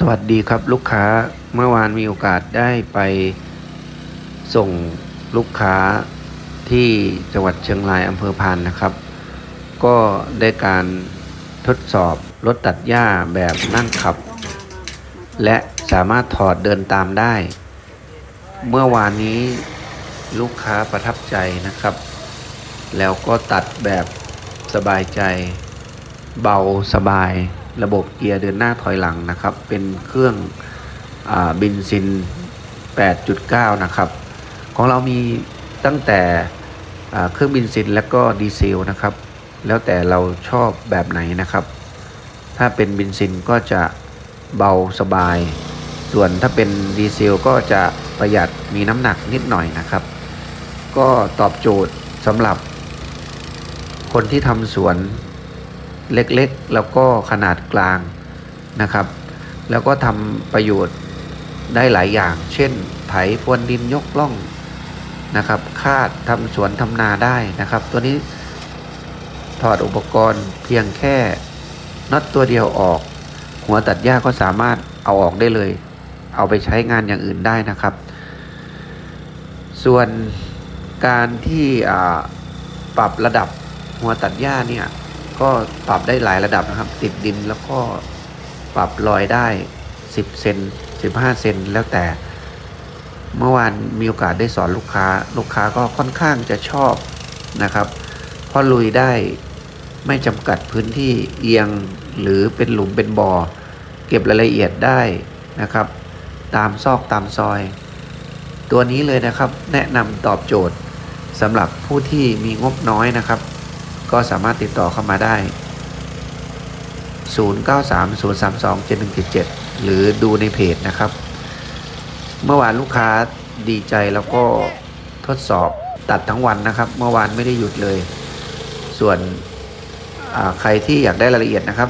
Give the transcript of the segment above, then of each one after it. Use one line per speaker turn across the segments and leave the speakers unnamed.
สวัสดีครับลูกค้าเมื่อวานมีโอกาสได้ไปส่งลูกค้าที่จังหวัดเชียงรายอำเภอพานนะครับ ก็ได้การทดสอบรถตัดหญ้าแบบนั่งขับ และสามารถถอดเดินตามได้ เมื่อวานนี้ลูกค้าประทับใจนะครับ แล้วก็ตัดแบบสบายใจ เบาสบาย ระบบเกียร์เดินหน้าถอยหลังนะครับ เป็นเครื่องอบินซิน 8.9 นะครับ ของเรามีตั้งแต่เครื่องบินซินและก็ดีเซลนะครับ แล้วแต่เราชอบแบบไหนนะครับ ถ้าเป็นบินซินก็จะเบาสบาย ส่วนถ้าเป็นดีเซลก็จะประหยัดมีน้ำหนักนิดหน่อยนะครับ ก็ตอบโจทย์สำหรับคนที่ทำสวน เล็กๆ แล้วก็ขนาดกลางนะครับ แล้วก็ทำประโยชน์ได้หลายอย่าง เช่น ไถพรวนดินยกล่องนะครับคาดทำสวนทำนาได้นะครับ ตัวนี้ถอดอุปกรณ์เพียงแค่น็อตตัวเดียวออก หัวตัดหญ้าก็สามารถเอาออกได้เลย เอาไปใช้งานอย่างอื่นได้นะครับ ส่วนการที่อ่าปรับระดับหัวตัดหญ้าเนี่ย ก็ปรับได้หลายระดับนะครับ ติดดินแล้วก็ปรับรอยได้ 10เซน15 เซนแล้วแต่ เมื่อวานมีโอกาสได้สอนลูกค้า ลูกค้าก็ค่อนข้างจะชอบนะครับเพราะลุยได้ไม่จำกัดพื้นที่เอียงหรือเป็นหลุมเป็นบ่อ เก็บรายละเอียดได้นะครับ ตามซอกตามซอย ตัวนี้เลยนะครับแนะนำตอบโจทย์สำหรับผู้ที่มีงบน้อยนะครับ ก็สามารถติดต่อเข้ามาได้ 0930327177 หรือดูในเพจนะครับ เมื่อวานลูกค้าดีใจแล้วก็ทดสอบตัดทั้งวันนะครับ เมื่อวานไม่ได้หยุดเลย ส่วนใครที่อยากได้รายละเอียดนะครับ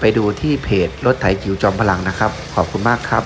ไปดูที่เพจรถไถจิ๋วจอมพลังนะครับ ขอบคุณมากครับ